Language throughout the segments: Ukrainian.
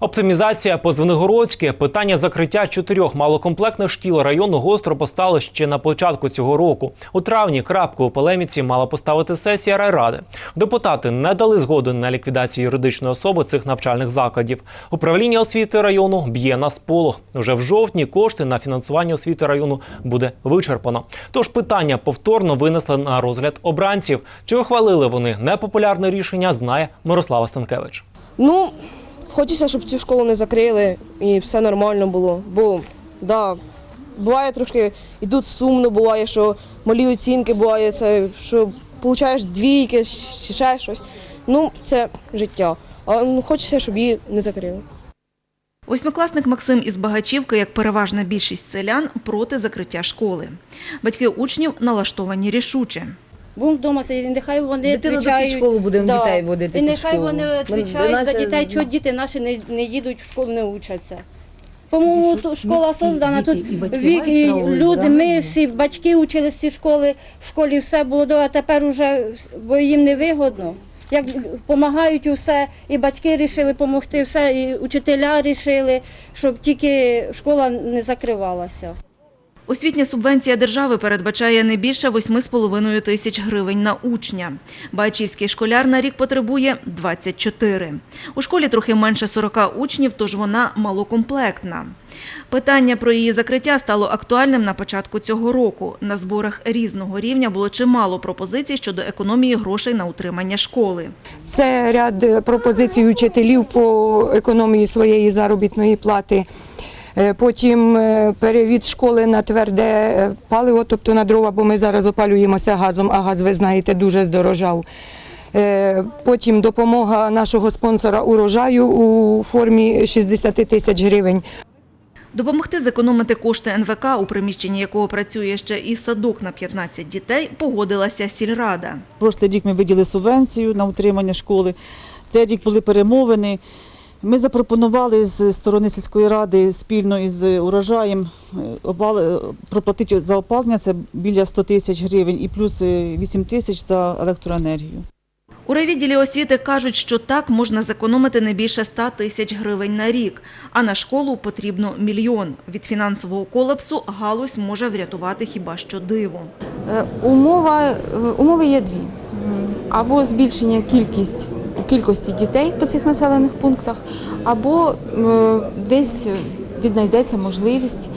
Оптимізація по Звенигородське питання закриття чотирьох малокомплектних шкіл району гостро постало ще на початку цього року. У травні крапку у полеміці мала поставити сесія райради. Депутати не дали згоди на ліквідацію юридичної особи цих навчальних закладів. Управління освіти району б'є на сполох. Уже в жовтні кошти на фінансування освіти району буде вичерпано. Тож питання повторно винесли на розгляд обранців. Чи ухвалили вони непопулярне рішення, знає Мирослава Станкевич. Ну, хочеться, щоб цю школу не закрили і все нормально було. Бо, да, буває трошки, тут сумно, буває, що малі оцінки буває, це, що получаєш двійки ще щось. Ну, це життя. А ну, хочеться, щоб її не закрили. Восьмикласник Максим із Багачівки, як переважна більшість селян, проти закриття школи. Батьки учнів налаштовані рішуче. Будемо вдома сидіти, нехай вони Дитину до відвічають. підшколу будемо дітей водити І під нехай школу. вони нас, за дітей, що діти наші не, не їдуть в школу, не учаться. По-моєму, то школа создана, тут вік, і люди, ми всі, батьки учились в цій школи, в школі все було добре, а тепер уже, бо їм не вигодно. Як допомагають усе, і батьки вирішили допомогти, все, і учителя вирішили, щоб тільки школа не закривалася. Освітня субвенція держави передбачає не більше 8,5 тисяч гривень на учня. Байчівський школяр на рік потребує 24. У школі трохи менше 40 учнів, тож вона малокомплектна. Питання про її закриття стало актуальним на початку цього року. На зборах різного рівня було чимало пропозицій щодо економії грошей на утримання школи. Це ряд е, пропозицій учителів по економії своєї заробітної плати. Е, Потім е, перевід школи на тверде е, паливо, тобто на дрова, бо ми зараз опалюємося газом, а газ, ви знаєте, дуже здорожав. Потім допомога нашого спонсора урожаю у формі 60 тисяч гривень. Допомогти зекономити кошти НВК, у приміщенні якого працює ще і садок на 15 дітей, погодилася сільрада. Прошлий рік ми виділи субвенцію на утримання школи. Цей рік були перемовини. Ми запропонували з сторони сільської ради спільно із урожаєм е, е, проплатити за опалення це біля 100 тисяч гривень і плюс е, 8 тисяч за електроенергію. У райвідділі освіти кажуть, що так можна зекономити не більше 100 тисяч гривень на рік, а на школу потрібно мільйон. Від фінансового колапсу галузь може врятувати хіба що диво. Е, Умова, е, умови є дві. Або збільшення кількість, кількості дітей по цих населених пунктах, або десь віднайдеться можливість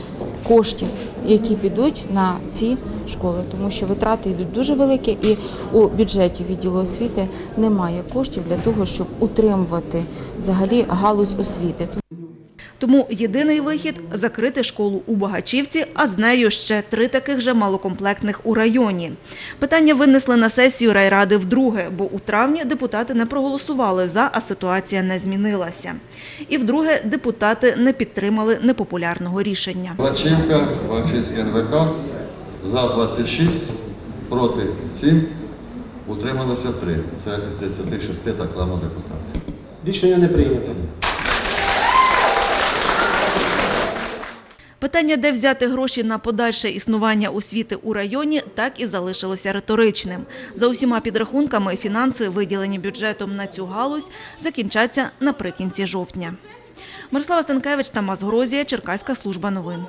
коштів, які підуть на ці школи, тому що витрати йдуть дуже великі, і у бюджеті відділу освіти немає коштів для того, щоб утримувати взагалі галузь освіти. Тому єдиний вихід – закрити школу у Багачівці, а з нею ще три таких же малокомплектних у районі. Питання винесли на сесію райради вдруге, бо у травні депутати не проголосували за, а ситуація не змінилася. І вдруге депутати не підтримали непопулярного рішення. Лачівка, Вачинський НВК, за 26, проти 7, утрималося 3. Це з 36 так само депутатів. Рішення не прийнято. Питання, де взяти гроші на подальше існування освіти у районі, так і залишилося риторичним. За усіма підрахунками, фінанси, виділені бюджетом на цю галузь, закінчаться наприкінці жовтня. Мирослава Станкевич, Тамас Грозія, Черкаська служба новин.